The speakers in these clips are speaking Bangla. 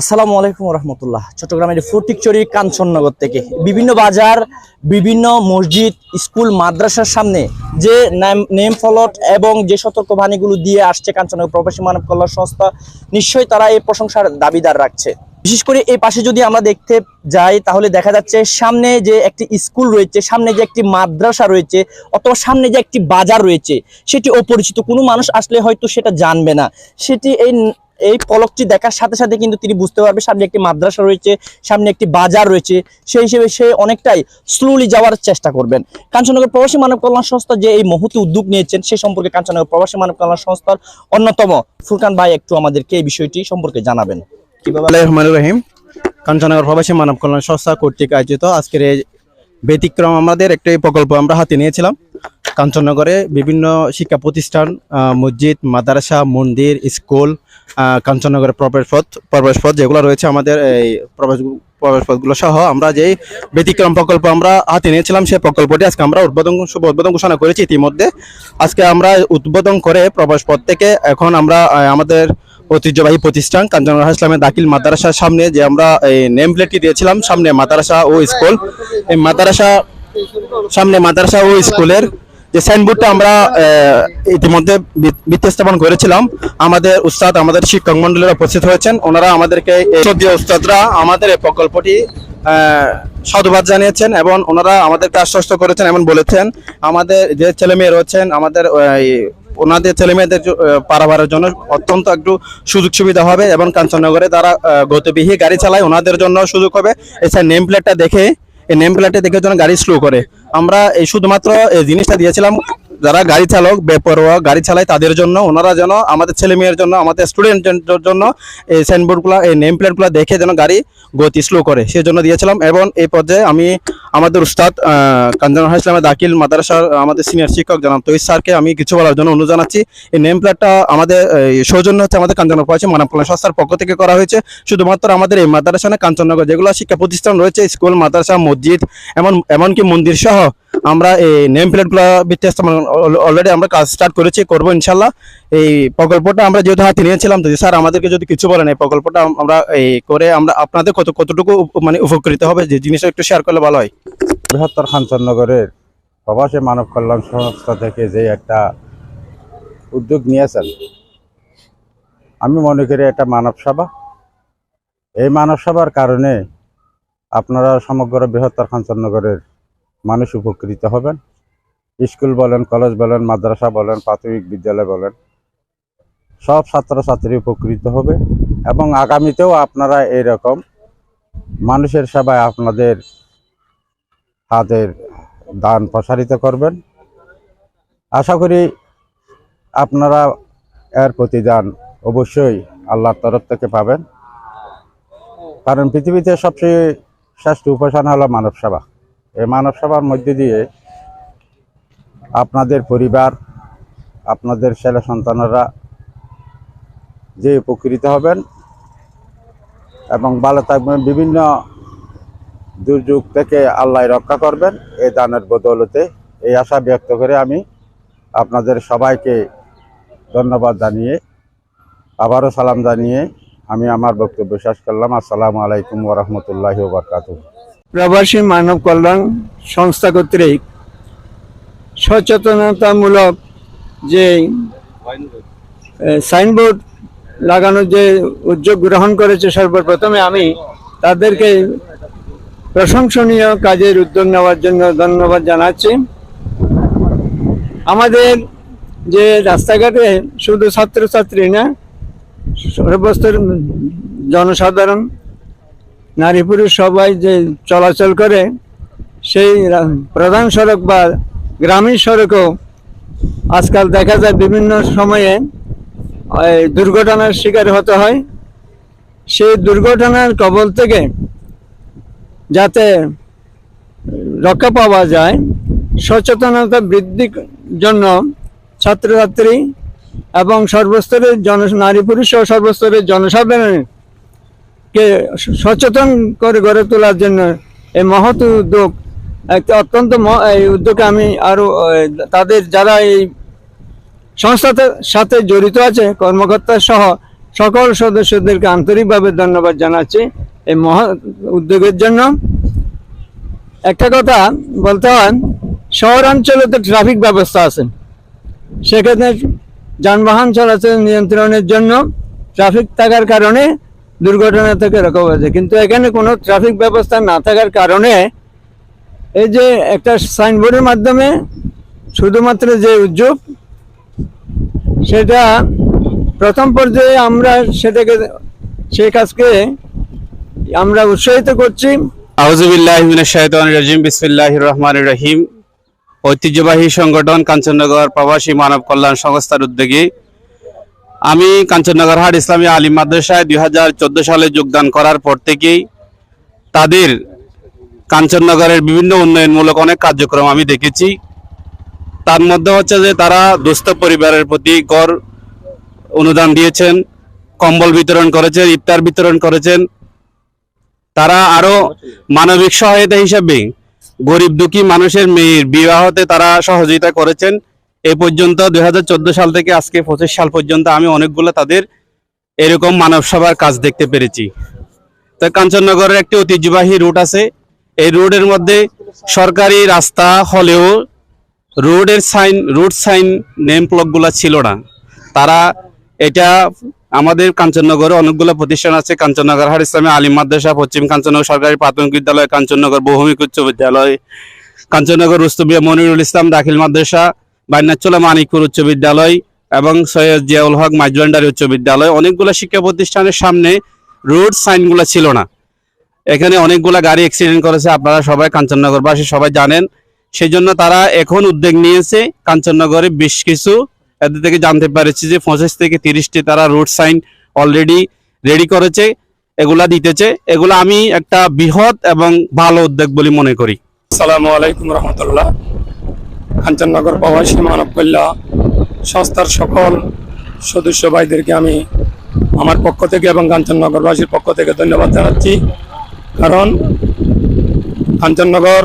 আসসালামু আলাইকুম রহমতুল্লাহ চট্টগ্রামের ফটিকচুরি কাঞ্চননগর থেকে বিভিন্ন বাজার, বিভিন্ন মসজিদ, স্কুল, মাদ্রাসার সামনে যে নেম ফলট এবং যে সতর্কবাণীগুলো দিয়ে আসছে কাঞ্চননগর প্রবাসী মানব কল্যাণ সংস্থা, নিশ্চয়ই তারা এই প্রশংসার দাবিদার রাখছে। বিশেষ করে এই পাশে যদি আমরা দেখতে যাই, তাহলে দেখা যাচ্ছে সামনে যে একটি স্কুল রয়েছে, সামনে যে একটি মাদ্রাসা রয়েছে, অথবা সামনে যে একটি বাজার রয়েছে, সেটি অপরিচিত। কোনো মানুষ আসলে হয়তো সেটা জানবে না। সেটি এই এই পলকটি দেখার সাথে সাথে কিন্তু তিনি বুঝতে পারবে সামনে একটি মাদ্রাসা রয়েছে, সামনে একটি বাজার রয়েছে, সেই হিসেবে সে অনেকটাই স্লোলি যাওয়ার চেষ্টা করবেন। কাঞ্চননগর প্রবাসী মানব কল্যাণ সংস্থা যে এই মুহূর্তে উদ্যোগ নিয়েছেন, সে সম্পর্কে কাঞ্চননগর প্রবাসী মানব কল্যাণ সংস্থার অন্যতম ফুরকান ভাই একটু আমাদেরকে এই বিষয়টি সম্পর্কে জানাবেন। কীভাবে রহিম। কাঞ্চননগর প্রবাসী মানব কল্যাণ সংস্থা কর্তৃক আয়োজিত আজকের এই ব্যতিক্রম আমাদের একটি প্রকল্প আমরা হাতে নিয়েছিলাম। কাঞ্চননগরে বিভিন্ন শিক্ষা প্রতিষ্ঠান মসজিদ, মাদ্রাসা, মন্দির, স্কুল কাঞ্চননগরের প্রবেশ পথ প্রবেশ পথ যেগুলো রয়েছে আমাদের এই প্রবেশ প্রবেশ পথগুলো সহ আমরা যেই ব্যতিক্রম প্রকল্প আমরা হাতে নিয়েছিলাম সেই প্রকল্পটি আজকে আমরা উদ্বোধন শুভ উদ্বোধন ঘোষণা করেছি ইতিমধ্যে। আজকে আমরা উদ্বোধন করে প্রবেশ পথ থেকে এখন আমরা আমাদের ঐতিহ্যবাহী প্রতিষ্ঠান কাঞ্চননগর ইসলামের দাখিল মাদ্রাসার সামনে যে আমরা এই নেম প্লেটটি দিয়েছিলাম, সামনে মাদ্রাসা ও স্কুল। এই মাদ্রাসা, সামনে মাদ্রাসা ও স্কুলের যে সাইনবোর্ডটা আমরা ইতিমধ্যে ভিত্তি স্থাপন করেছিলাম, আমাদের উস্তাদ, আমাদের শিক্ষক মন্ডলীরা উপস্থিত হয়েছেন। ওনারা আমাদেরকে উস্তাদরা আমাদের এই প্রকল্পটি সাধুবাদ জানিয়েছেন এবং ওনারা আমাদেরকে আশ্বস্ত করেছেন এবং বলেছেন। আমাদের যে ছেলে মেয়ে রয়েছেন, আমাদের ওনাদের ছেলে মেয়েদের পারাবারের জন্য অত্যন্ত একটু সুযোগ সুবিধা হবে এবং কাঞ্চননগরে তারা গতিবিহী গাড়ি চালায়, ওনাদের জন্য সুযোগ হবে। এছাড়া নেম প্লেটটা দেখে এই নেম প্লেটে দেখে যেন গাড়ি স্লো করে। আমরা এই শুধুমাত্র জিনিসটা দিয়েছিলাম যারা গাড়ি চালক বেপরোয়া গাড়ি চালায় তাদের জন্য ওনারা যেন আমাদের ছেলে মেয়ের জন্য আমাদের স্টুডেন্টের জন্য এই সাইনবোর্ডগুলো এই নেম প্লেটগুলো দেখে যেন গাড়ি গতি স্লো করে। সেই জন্য দিয়েছিলাম এবং এই পর্যায়ে আমি আমাদের উস্তাদ কাঞ্জন ইসলামের দাকিল মাদ্রাসার আমাদের সিনিয়র শিক্ষক জানাব তৈর স্যারকে আমি কিছু বলার জন্য অনুরোধ জানাচ্ছি। এই নেম প্লেটটা আমাদের এই, সৌজন্য হচ্ছে আমাদের কাঞ্চননগর পয়সা মানব কল্যাণ সংস্থার পক্ষ থেকে করা হয়েছে। শুধুমাত্র আমাদের এই মাদ্রাসা না কাঞ্চননগর যেগুলো শিক্ষা প্রতিষ্ঠান রয়েছে স্কুল মাদ্রাসা মসজিদ এমন এমনকি মন্দির সহ আমরা এই নেম প্লেটগুলো ভিত্তি অলরেডি আমরা কাজ স্টার্ট করেছি, করব ইনশাল্লাহ এই প্রকল্পটা আমরা যেহেতু হাতে নিয়েছিলাম যদি স্যার আমাদেরকে যদি কিছু বলেন, এই প্রকল্পটা আমরা এই করে আমরা আপনাদের কত, কতটুকু মানে উপকৃত হবে, যে জিনিসটা একটু শেয়ার করলে ভালো হয়। বৃহত্তর খাঞ্চননগরের প্রবাসী মানব কল্যাণ সংস্থা থেকে যে একটা উদ্যোগ নিয়েছেন, আমি মনে করি এটা মানব সভা। এই মানব সভার কারণে আপনারা সমগ্র বৃহত্তর খাঞ্চননগরের মানুষ উপকৃত হবেন। স্কুল বলেন, কলেজ বলেন, মাদ্রাসা বলেন, প্রাথমিক বিদ্যালয় বলেন, সব ছাত্রছাত্রী উপকৃত হবে এবং আগামীতেও আপনারা এরকম মানুষের সেবায় আপনাদের হাতের দান প্রসারিত করবেন। আশা করি আপনারা এর প্রতিদান অবশ্যই আল্লাহর তরফ থেকে পাবেন। কারণ পৃথিবীতে সবচেয়ে শ্রেষ্ঠ উপাসনা হলো মানব সেবা এই মানব সেবার মধ্যে দিয়ে আপনাদের পরিবার, আপনাদের ছেলে সন্তানরা যে উপকৃত হবেন এবং ভালো থাকবেন, বিভিন্ন দুর্যোগ থেকে আল্লাহ রক্ষা করবেন, এই দানের বদৌলতে এই আশা ব্যক্ত করে আমি আপনাদের সবাইকে ধন্যবাদ জানিয়ে, আবারও সালাম জানিয়ে আমি আমার বক্তব্য শেষ করলাম। আসসালামু আলাইকুম ওরহমতুল্লাহ বরকাত প্রবাসী মানব কল্যাণ সংস্থা কর্তৃক সচেতনতামূলক যে সাইনবোর্ড লাগানোর যে উদ্যোগ গ্রহণ করেছে সর্বপ্রথমে আমি তাদেরকে প্রশংসনীয় কাজের উদ্যোগ নেওয়ার জন্য ধন্যবাদ জানাচ্ছি। আমাদের যে রাস্তাঘাটে শুধু ছাত্রছাত্রী না সর্বস্তর জনসাধারণ নারী পুরুষ সবাই যে চলাচল করে, সেই প্রধান সড়ক বা গ্রামীণ সড়কও আজকাল দেখা যায় বিভিন্ন সময়ে দুর্ঘটনার শিকার হতে হয়। সেই দুর্ঘটনার কবল থেকে যাতে রক্ষা পাওয়া যায়, সচেতনতা বৃদ্ধির জন্য ছাত্রছাত্রী এবং সর্বস্তরের জন, নারী পুরুষ ও সর্বস্তরের জনসাধারণের কে সচেতন করে গড়ে তোলার জন্য এই মহৎ উদ্যোগ একটা অত্যন্ত এই উদ্যোগে আমি আরও আহ, তাদের যারা এই সংস্থার সাথে জড়িত আছে কর্মকর্তা সহ সকল সদস্যদেরকে আন্তরিকভাবে ধন্যবাদ জানাচ্ছি এই মহা উদ্যোগের জন্য। একটা কথা বলতে হয় শহরাঞ্চলে তো ট্রাফিক ব্যবস্থা আছে। সেক্ষেত্রে যানবাহন চলাচল নিয়ন্ত্রণের জন্য ট্রাফিক থাকার কারণে দুর্ঘটনা থেকে রক্ষা হয়েছে কিন্তু এখানে কোনো ট্রাফিক ব্যবস্থা না থাকার কারণে এই যে একটা সাইনবোর্ডের মাধ্যমে শুধুমাত্র যে উদ্যোগ, সেটা প্রথম পর্যায়ে আমরা সেটাকে সেই কাজকে আমরা উৎসাহিত করছি। রহমান রহিম। ঐতিহ্যবাহী সংগঠন কাঞ্চননগর প্রবাসী মানব কল্যাণ সংস্থার উদ্যোগে আমি কাঞ্চননগর হাট ইসলামী আলিম মাদ্রাসায় দুই হাজার চোদ্দ সালে যোগদান করার পর থেকেই তাদের কাঞ্চননগরের বিভিন্ন উন্নয়নমূলক অনেক কার্যক্রম আমি দেখেছি। তার মধ্যে হচ্ছে যে তারা দুস্থ পরিবারের প্রতি গড় অনুদান দিয়েছেন, কম্বল বিতরণ করেছেন, ইফতার বিতরণ করেছেন। তারা আরও মানবিক সহায়তা হিসেবে গরিব দুঃখী মানুষের মেয়ের বিবাহতে তারা সহযোগিতা করেছেন। এই পর্যন্ত দুই হাজার চোদ্দ সাল থেকে আজকে পঁচিশ সাল পর্যন্ত আমি অনেকগুলো তাদের এরকম মানব সেবার কাজ দেখতে পেরেছি। তো কাঞ্চননগরের একটি ঐতিহ্যবাহী রুট আছে। এই রোডের মধ্যে সরকারি রাস্তা হলেও রোডের সাইন রুট সাইন নেম প্লকগুলো ছিল না। তারা এটা আমাদের কাঞ্চননগরে অনেকগুলো প্রতিষ্ঠান আছে। কাঞ্চননগর হার ইসলামী আলিম মাদ্রাসা, পশ্চিম কাঞ্চননগর সরকারি প্রাথমিক বিদ্যালয়, কাঞ্চননগর বহুমিক উচ্চ বিদ্যালয়, কাঞ্চননগর রুস্তুবিয়া মনিরুল ইসলাম দাখিল মাদ্রাসা বাইনাচলা মানিকপুর উচ্চ বিদ্যালয় এবং সৈয়দ জিয়াউল হক মাইজভান্ডারি উচ্চ বিদ্যালয়। অনেকগুলো শিক্ষা প্রতিষ্ঠানের সামনে রোড সাইনগুলো ছিল না। এখানে অনেকগুলা গাড়ি অ্যাক্সিডেন্ট করেছে, আপনারা সবাই কাঞ্চননগরবাসী সবাই জানেন। সেই জন্য তারা এখন উদ্যোগ নিয়েছে কাঞ্চননগরে বেশ কিছু। এদের থেকে জানতে পেরেছি যে পঁচিশ থেকে তিরিশটি তারা রোড সাইন অলরেডি রেডি করেছে, এগুলা দিতেছে। এগুলা আমি একটা বৃহৎ এবং ভালো উদ্যোগ বলে মনে করি। আসসালামু আলাইকুম রহমতুল্লাহ। কাঞ্চননগর প্রবাসী মানব কল্যাণ সংস্থার সকল সদস্য ভাইদেরকে আমি আমার পক্ষ থেকে এবং কাঞ্চননগরবাসীর পক্ষ থেকে ধন্যবাদ জানাচ্ছি। কারণ কাঞ্চননগর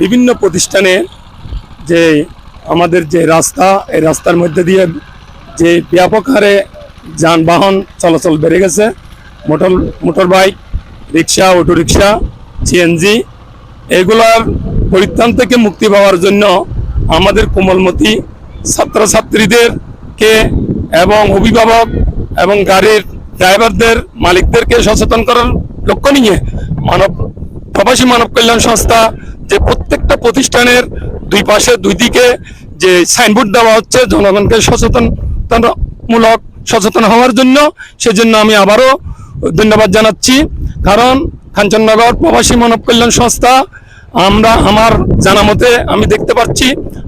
বিভিন্ন প্রতিষ্ঠানে যে আমাদের যে রাস্তা, এই রাস্তার মধ্যে দিয়ে যে ব্যাপক হারে যানবাহন চলাচল বেড়ে গেছে। Motor motor bike rickshaw auto rickshaw CNG এগুলার পরিত্রাণ থেকে মুক্তি পাওয়ার জন্য আমাদের কোমলমতি ছাত্রছাত্রীদেরকে এবং অভিভাবক এবং গাড়ির ড্রাইভারদের মালিকদেরকে সচেতন করার লক্ষ্য নিয়ে মানব, প্রবাসী মানব কল্যাণ সংস্থা যে প্রত্যেকটা প্রতিষ্ঠানের দুই পাশে, দুই দিকে যে সাইনবোর্ড দেওয়া হচ্ছে, জনগণকে সচেতনতামূলক সচেতন হওয়ার জন্য সেজন্য আমি আবারও ধন্যবাদ জানাচ্ছি। কারণ, কাঞ্চননগর প্রবাসী মানব কল্যাণ সংস্থা আমরা আমার জানা মতে আমি দেখতে পাচ্ছি,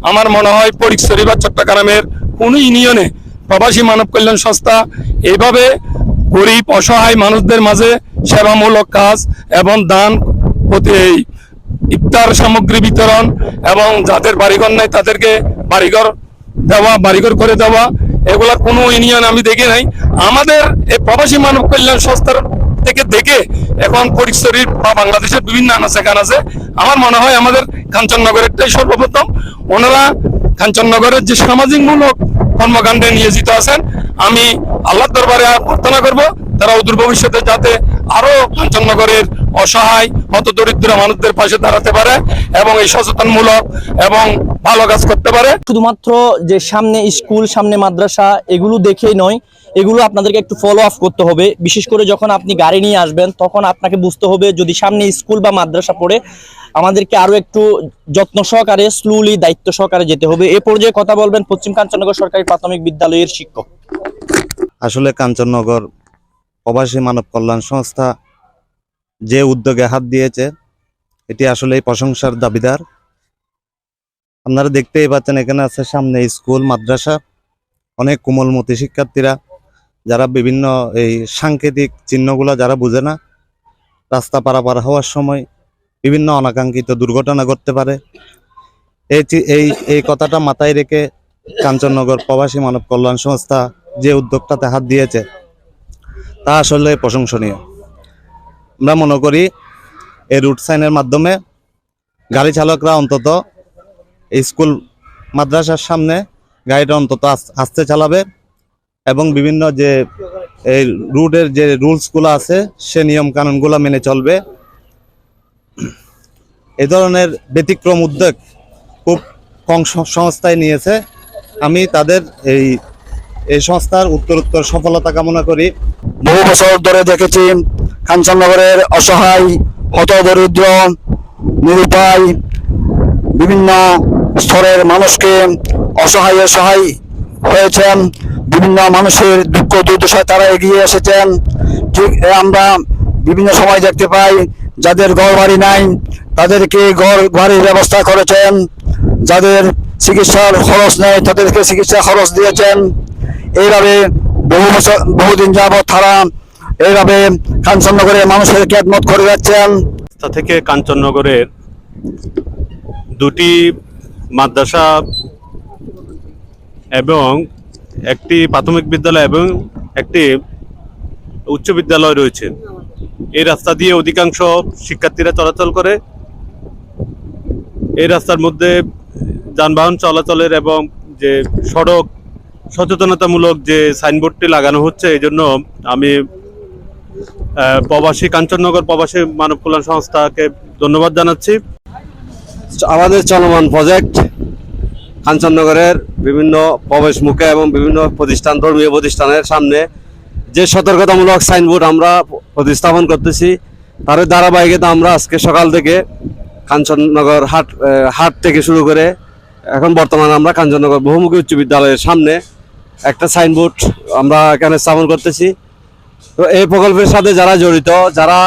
আমার মনে হয় পরিচরি বা চট্টগ্রামের কোনো ইউনিয়নে প্রবাসী মানব কল্যাণ সংস্থা এইভাবে গরিব, অসহায় মানুষদের মাঝে সেবামূলক কাজ এবং দান ইফতার সামগ্রী বিতরণ এবং যাদের বাড়িঘর নাই তাদেরকে বাড়িঘর দেওয়া, বাড়িঘর করে দেওয়া, এগুলা কোনো ইউনিয়ন আমি দেখি নাই। আমাদের এই প্রবাসী মানব কল্যাণ সংস্থার থেকে দেখে এখন পরিচরির বা বাংলাদেশের বিভিন্ন আনাচে কানাচে আমার মনে হয় আমাদের কাঞ্চননগরেরটাই সর্বপ্রথম। ওনারা কাঞ্চননগরের যে সামাজিক মূলক কর্মকাণ্ডে নিয়োজিত আছেন, আমি আল্লাহ দরবারে প্রার্থনা করব, তারা অদূর ভবিষ্যতে যাতে আরও কাঞ্চননগরের অসহায় হত দরিদ্র মানুষদের পাশে দাঁড়াতে পারে এবং এই সচেতনমূলক এবং ভালো কাজ করতে পারে। শুধুমাত্র যে সামনে স্কুল, সামনে মাদ্রাসা, এগুলো দেখেই নয় এগুলো আপনাদেরকে একটু ফলো আপ করতে হবে। বিশেষ করে যখন আপনি গাড়ি নিয়ে আসবেন, তখন আপনাকে বুঝতে হবে যদি সামনে স্কুল বা মাদ্রাসা পড়ে, আমাদেরকে আরও একটু যত্ন সহকারে স্লোলি দায়িত্ব সহকারে যেতে হবে। এ পর্যায়ে কথা বলবেন পশ্চিম কাঞ্চননগর সরকারি প্রাথমিক বিদ্যালয়ের শিক্ষক। আসলে কাঞ্চননগর প্রবাসী মানব কল্যাণ সংস্থা যে উদ্যোগে হাত দিয়েছে, এটি আসলে প্রশংসার দাবিদার। আপনারা দেখতেই পাচ্ছেন, এখানে আছে সামনে স্কুল, মাদ্রাসা, অনেক কোমলমতি শিক্ষার্থীরা। যারা বিভিন্ন এই সাংকেতিক চিহ্নগুলো যারা বুঝে না, রাস্তা পারাপার হওয়ার সময় বিভিন্ন অনাকাঙ্ক্ষিত দুর্ঘটনা ঘটতে পারে। এই এই এই কথাটা মাথায় রেখে কাঞ্চননগর প্রবাসী মানব কল্যাণ সংস্থা যে উদ্যোগটাতে হাত দিয়েছে, তা আসলে প্রশংসনীয়। আমরা মনে করি এই রুট সাইনের মাধ্যমে গাড়ি চালকরা অন্তত স্কুল, মাদ্রাসার সামনে গাড়িটা অন্তত আস- আস্তে চালাবে। এবং বিভিন্ন যে এই রুটের যে রুলসগুলো আছে, সে নিয়ম কানুনগুলো মেনে চলবে। এ ধরনের ব্যতিক্রম উদ্যোগ খুব কম সংস্থায় নিয়েছে। আমি তাদের এই এই সংস্থার উত্তরোত্তর সফলতা কামনা করি। বহু বছর ধরে দেখেছি কাঞ্চননগরের অসহায়, হতদরিদ্র, নিরুপায় বিভিন্ন স্তরের মানুষকে অসহায় সহায় হয়েছেন। বিভিন্ন মানুষের দুঃখ দুর্দশায় তারা এগিয়ে এসেছেন। ঠিক আমরা বিভিন্ন সময় দেখতে পাই, যাদের ঘর বাড়ি নাই, তাদেরকে ঘর বাড়ির ব্যবস্থা করেছেন। যাদের চিকিৎসার খরচ নেই, তাদেরকে চিকিৎসা খরচ দিয়েছেন। এইভাবে বহু বছর, বহুদিন যাবৎ তারা এইভাবে কাঞ্চননগরে মানুষের খেদমত করে যাচ্ছেন। সংস্থা থেকে কাঞ্চননগরের দুটি মাদ্রাসা এবং একটি প্রাথমিক বিদ্যালয় এবং একটি উচ্চ বিদ্যালয় রয়েছে। এই রাস্তা দিয়ে অধিকাংশ শিক্ষার্থীরা চলাচল করে। এই রাস্তার মধ্যে যানবাহন চলাচলের এবং যে সড়ক, সচেতনতামূলক যে সাইনবোর্ডটি লাগানো হচ্ছে, এই জন্য আমি প্রবাসী, কাঞ্চননগর প্রবাসী মানব কল্যাণ সংস্থাকে ধন্যবাদ জানাচ্ছি। আমাদের চলমান প্রজেক্ট কাঞ্চননগরের বিভিন্ন প্রবেশ মুখে এবং বিভিন্ন প্রতিষ্ঠান, ধর্মীয় প্রতিষ্ঠানের সামনে যে সতর্কতামূলক সাইনবোর্ড আমরা প্রতিস্থাপন করতেছি, তার ধারাবাহিকতা আমরা আজকে সকাল থেকে কাঞ্চননগর হাট হাট থেকে শুরু করে এখন বর্তমানে আমরা কাঞ্চননগর বহুমুখী উচ্চ বিদ্যালয়ের সামনে একটা সাইনবোর্ড আমরা এখানে স্থাপন করতেছি। তো এই প্রকল্পের সাথে যারা জড়িত, যারা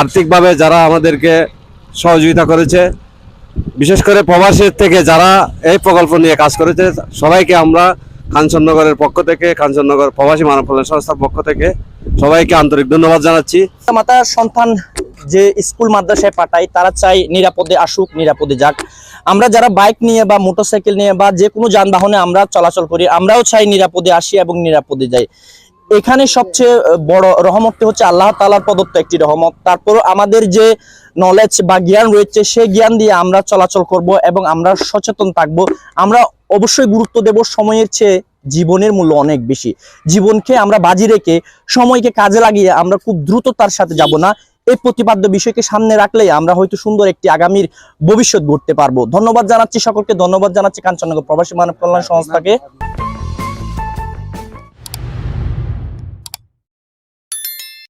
আর্থিকভাবে যারা আমাদেরকে সহযোগিতা করেছে বিশেষ করে প্রবাসের থেকে যারা এই প্রকল্প নিয়ে কাজ করেছে, সবাইকে আমরা কাঞ্চননগরের পক্ষ থেকে কাঞ্চননগর প্রবাসী মানব কল্যাণ সংস্থার পক্ষ থেকে সবাইকে আন্তরিক ধন্যবাদ জানাচ্ছি। মাতার সন্তান যে স্কুল, মাদ্রাসায় পাঠায়, তারা চাই নিরাপদে আসুক, নিরাপদে যাক। আমরা যারা বাইক নিয়ে বা মোটরসাইকেল নিয়ে বা যে কোনো যানবাহনে আমরা চলাচল করি, আমরাও চাই নিরাপদে আসি এবং নিরাপদে যাই। এখানে সবচেয়ে বড় রহমতটি হচ্ছে আল্লাহ তালার প্রদত্ত একটি রহমত। তারপর আমাদের যে নলেজ বা জ্ঞান রয়েছে সেই জ্ঞান দিয়ে আমরা চলাচল করব এবং আমরা সচেতন থাকব। আমরা অবশ্যই গুরুত্ব দেব সময়ের চেয়ে জীবনের মূল্য অনেক বেশি। জীবনকে আমরা বাজি রেখে সময়কে কাজে লাগিয়ে আমরা খুব দ্রুততার সাথে যাব না। এই প্রতিপাদ্য বিষয়কে সামনে রাখলেই আমরা হয়তো সুন্দর একটি আগামীর ভবিষ্যৎ গড়তে পারব। ধন্যবাদ জানাচ্ছি সকলকে, ধন্যবাদ জানাচ্ছি কাঞ্চনগর প্রবাসী মানব কল্যাণ সংস্থাকে।